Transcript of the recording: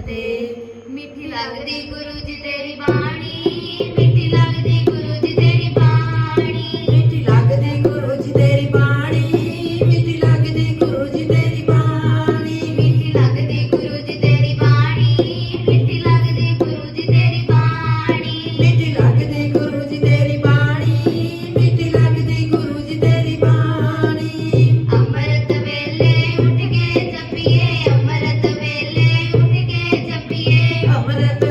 ਫਤਿਹ ਮਿੱਠੀ ਲੱਗਦੀ ਗੁਰੂ ਜੀ ਤੇਰੀ ਬਾਣੀ Thank you.